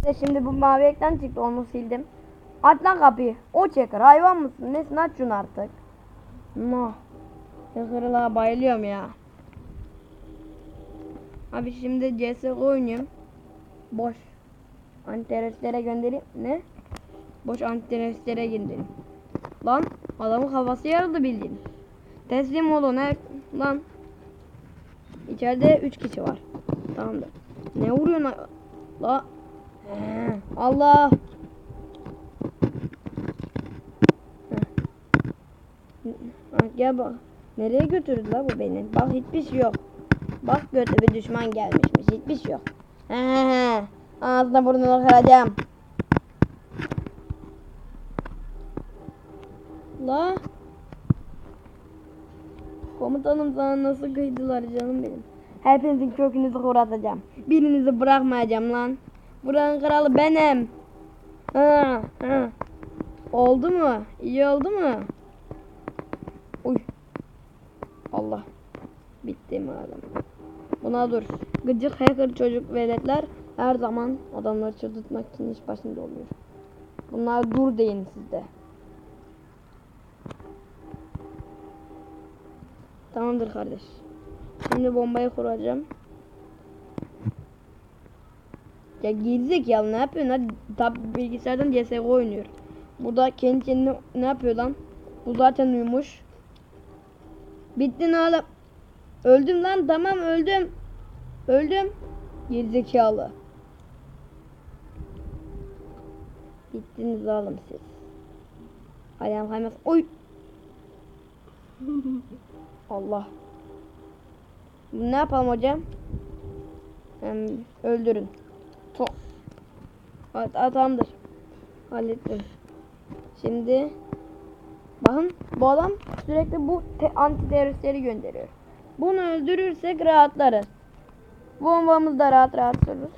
İşte şimdi bu mavi ekran çıktı onu sildim. Aç lan kapıyı. O çeker hayvan mısın? Nesin aç şunu artık. No. Hırla bayılıyorum ya. Abi şimdi CSGO oynuyorum. Boş. Antiteröristlere göndereyim. Ne? Boş antiteröristlere göndereyim. Lan adamın kafası yarıldı bildiğin. Teslim olun he. Lan. İçeride 3 kişi var. Tamamdır. Ne vuruyorsun? La. Allah. Gel bak. Nereye götürdü la bu beni? Bak hiçbir şey yok. Bak götü bir düşman gelmişmiş. Hiçbir şey yok. He. Ağzına burnunu kıracağım. La. Komutanım sana nasıl kıydılar canım benim. Hepinizin kökünüzü kuratacağım. Birinizi bırakmayacağım lan. Buranın kralı benim. Ha, ha. Oldu mu? İyi oldu mu? Uy. Allah. Bitti mi adam? Buna dur. Gıcık hacker çocuk veletler her zaman adamları çıldırtmak için iş başında oluyor. Bunlar dur deyin sizde. Tamamdır kardeş. Şimdi bombayı kuracağım. Ya gerizekalı ne yapıyorsun? Hadi tab bilgisayardan CSGO oynuyor. Burada kendi kendine ne yapıyor lan? Bu zaten uyumuş. Bittin oğlum. Öldüm lan tamam öldüm. Öldüm. Gerizekalı. Bittiniz oğlum siz. Ayağım kaymaz. Oy. Allah. Ne yapalım hocam? Hem öldürün. To At atamdır. Hallettim. Şimdi bakın bu adam sürekli bu te- anti teröristleri gönderiyor. Bunu öldürürsek rahatlarız. Bombamızı da rahat rahat sürürüz.